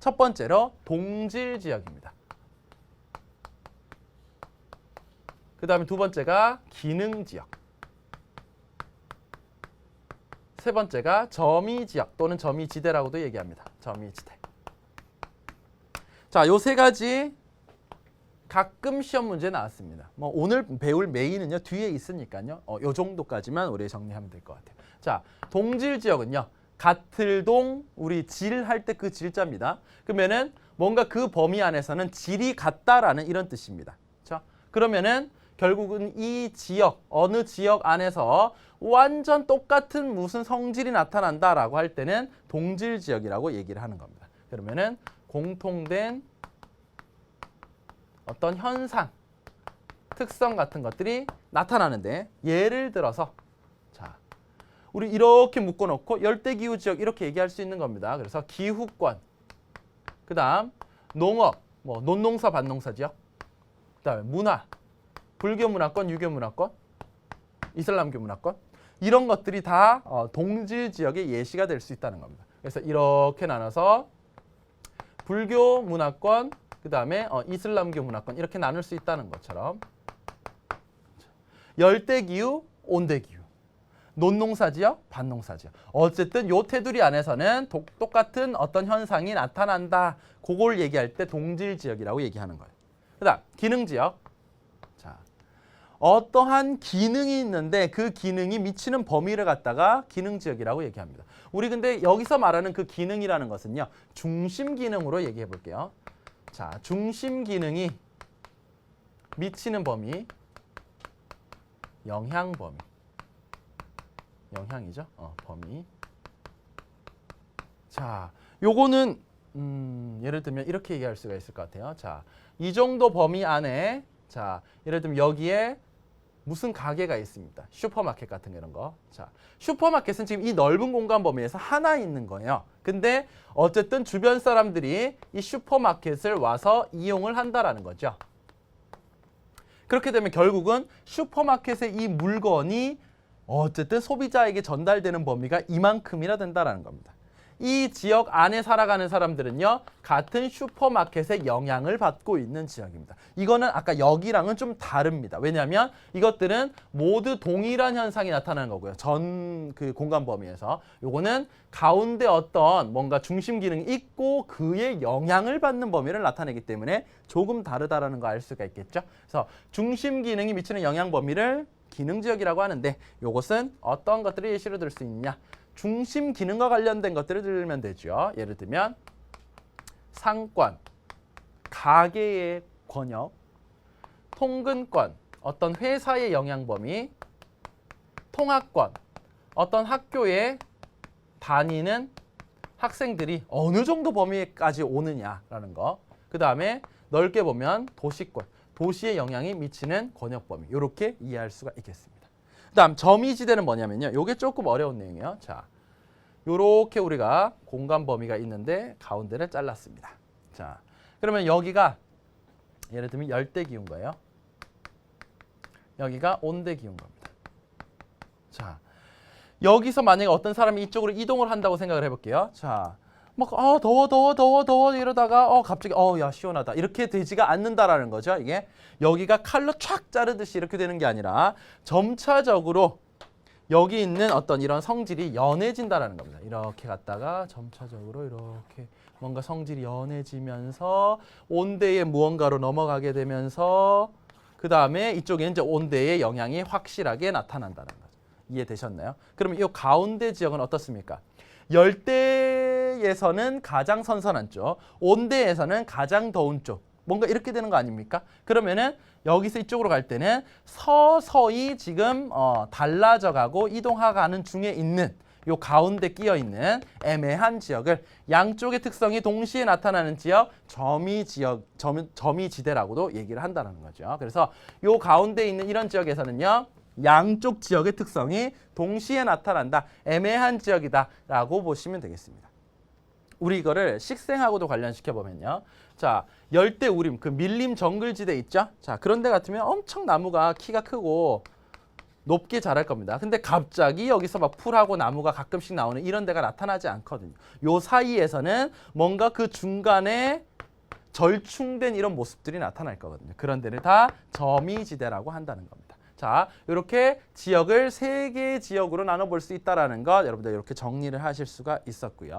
첫 번째로 동질 지역입니다. 그 다음에 두 번째가 기능 지역. 세 번째가 점이 지역 또는 점이 지대라고도 얘기합니다. 점이 지대. 자, 요 세 가지 가끔 시험 문제 나왔습니다. 뭐 오늘 배울 메인은요 뒤에 있으니까요. 어, 요 정도까지만 우리 정리하면 될 것 같아요. 자, 동질 지역은요. 같을동 우리 질 할 때 그 질자입니다. 그러면은 뭔가 그 범위 안에서는 질이 같다라는 이런 뜻입니다. 자, 그러면은 결국은 이 지역 어느 지역 안에서 완전 똑같은 무슨 성질이 나타난다라고 할 때는 동질 지역이라고 얘기를 하는 겁니다. 그러면은 공통된 어떤 현상, 특성 같은 것들이 나타나는데 예를 들어서 자, 우리 이렇게 묶어 놓고 열대 기후 지역 이렇게 얘기할 수 있는 겁니다. 그래서 기후권. 그 다음 농업, 뭐 논농사 반농사 지역. 그 다음에 문화, 불교 문화권, 유교 문화권, 이슬람교 문화권 이런 것들이 다 어, 동질 지역의 예시가 될 수 있다는 겁니다. 그래서 이렇게 나눠서 불교 문화권, 그 다음에 어, 이슬람교 문화권 이렇게 나눌 수 있다는 것처럼 열대기후, 온대기후, 논농사 지역, 반농사 지역. 어쨌든 요 테두리 안에서는 독, 똑같은 어떤 현상이 나타난다. 그걸 얘기할 때 동질 지역이라고 얘기하는 거예요. 그다음 기능 지역. 자, 어떠한 기능이 있는데 그 기능이 미치는 범위를 갖다가 기능 지역이라고 얘기합니다. 우리 근데 여기서 말하는 그 기능이라는 것은요. 중심 기능으로 얘기해 볼게요. 자, 중심 기능이 미치는 범위 영향 범위. 영향이죠. 어, 범위. 자, 요거는 음, 예를 들면 이렇게 얘기할 수가 있을 것 같아요. 자, 이 정도 범위 안에 자, 예를 들면 여기에 무슨 가게가 있습니다. 슈퍼마켓 같은 이런 거. 자, 슈퍼마켓은 지금 이 넓은 공간 범위에서 하나 있는 거예요. 근데 어쨌든 주변 사람들이 이 슈퍼마켓을 와서 이용을 한다라는 거죠. 그렇게 되면 결국은 슈퍼마켓의 이 물건이 어쨌든 소비자에게 전달되는 범위가 이만큼이나 된다라는 겁니다. 이 지역 안에 살아가는 사람들은요 같은 슈퍼마켓의 영향을 받고 있는 지역입니다. 이거는 아까 여기랑은 좀 다릅니다. 왜냐하면 이것들은 모두 동일한 현상이 나타나는 거고요. 전 그 공간 범위에서 요거는 가운데 어떤 뭔가 중심 기능이 있고 그의 영향을 받는 범위를 나타내기 때문에 조금 다르다라는 거 알 수가 있겠죠. 그래서 중심 기능이 미치는 영향 범위를 기능 지역이라고 하는데 요것은 어떤 것들을 예시로 들 수 있냐? 중심 기능과 관련된 것들을 들면 되죠. 예를 들면 상권, 가계의 권역, 통근권, 어떤 회사의 영향 범위, 통학권, 어떤 학교에 다니는 학생들이 어느 정도 범위까지 오느냐라는 거. 그 다음에 넓게 보면 도시권, 도시의 영향이 미치는 권역 범위. 이렇게 이해할 수가 있겠습니다. 그다음 점이지대는 뭐냐면요. 요게 조금 어려운 내용이에요. 자, 요렇게 우리가 공간 범위가 있는데 가운데를 잘랐습니다. 자, 그러면 여기가 예를 들면 열대 기운 거예요. 여기가 온대 기운 겁니다. 자, 여기서 만약에 어떤 사람이 이쪽으로 이동을 한다고 생각을 해볼게요. 자, 막 아, 더워 더워 더워 더워 이러다가 어 갑자기 어 야 시원하다 이렇게 되지가 않는다라는 거죠. 이게 여기가 칼로 촥 자르듯이 이렇게 되는 게 아니라 점차적으로 여기 있는 어떤 이런 성질이 연해진다라는 겁니다. 이렇게 갔다가 점차적으로 이렇게 뭔가 성질이 연해지면서 온대의 무언가로 넘어가게 되면서 그 다음에 이쪽에 이제 온대의 영향이 확실하게 나타난다는 거죠. 이해되셨나요? 그러면 이 가운데 지역은 어떻습니까? 열대 에서는 가장 선선한 쪽, 온대에서는 가장 더운 쪽. 뭔가 이렇게 되는 거 아닙니까? 그러면은 여기서 이쪽으로 갈 때는 서서히 지금 어, 달라져 가고 이동하가는 중에 있는 요 가운데 끼어 있는 애매한 지역을 양쪽의 특성이 동시에 나타나는 지역 점이 지역 점, 점이 지대라고도 얘기를 한다는 거죠. 그래서 요 가운데 있는 이런 지역에서는요. 양쪽 지역의 특성이 동시에 나타난다. 애매한 지역이다라고 보시면 되겠습니다. 우리 이거를 식생하고도 관련시켜 보면요. 자, 열대 우림, 그 밀림 정글지대 있죠? 자, 그런 데 같으면 엄청 나무가 키가 크고 높게 자랄 겁니다. 근데 갑자기 여기서 막 풀하고 나무가 가끔씩 나오는 이런 데가 나타나지 않거든요. 요 사이에서는 뭔가 그 중간에 절충된 이런 모습들이 나타날 거거든요. 그런 데를 다 점이지대라고 한다는 겁니다. 자, 이렇게 지역을 세 개의 지역으로 나눠볼 수 있다라는 것 여러분들 이렇게 정리를 하실 수가 있었고요.